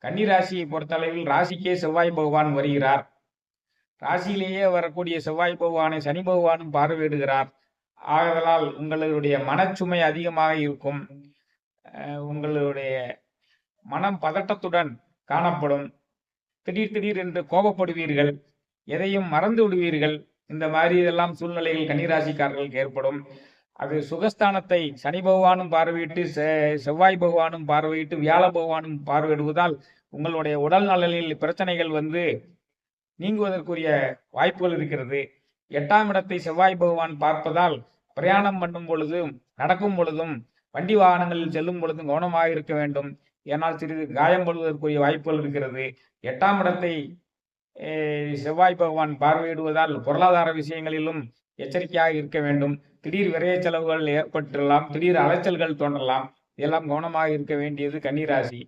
கன்னி ராசியை பொறுத்தளவில் ராசிக்கே செவ்வாய் பகவான் வருகிறார். ராசியிலேயே வரக்கூடிய செவ்வாய் பகவானை சனி பகவானும் பார்வையிடுகிறார். ஆகதலால் உங்களுடைய மனச்சுமை அதிகமாக இருக்கும். அஹ் உங்களுடைய மனம் பதட்டத்துடன் காணப்படும். திடீர் திடீர் என்று கோபப்படுவீர்கள். எதையும் மறந்து விடுவீர்கள். இந்த மாதிரி இதெல்லாம் சூழ்நிலைகள் கன்னிராசிக்காரர்களுக்கு ஏற்படும். அது சுகஸ்தானத்தை சனி பகவானும் பார்வையிட்டு செ- செவ்வாய் பகவானும் பார்வையிட்டு வியாழ பகவானும் பார்வையிடுவதால் உங்களுடைய உடல் நலனில் பிரச்சனைகள் வந்து நீங்குவதற்குரிய வாய்ப்புகள் இருக்கிறது. எட்டாம் இடத்தை செவ்வாய் பகவான் பார்ப்பதால் பிரயாணம் பண்ணும் பொழுதும் நடக்கும் பொழுதும் வண்டி வாகனங்களில் செல்லும் பொழுதும் கவனமாக இருக்க வேண்டும். ஏனால் சிறிது காயம் படுவதற்குரிய வாய்ப்புகள் இருக்கிறது. எட்டாம் இடத்தை செவ்வாய் பகவான் பார்வையிடுவதால் பொருளாதார விஷயங்களிலும் எச்சரிக்கையாக இருக்க வேண்டும். திடீர் விரைய செலவுகள் ஏற்பட்டுள்ளலாம் திடீர் அலைச்சல்கள் தோன்றலாம். இதெல்லாம் கவனமாக இருக்க வேண்டியது கன்னிராசி.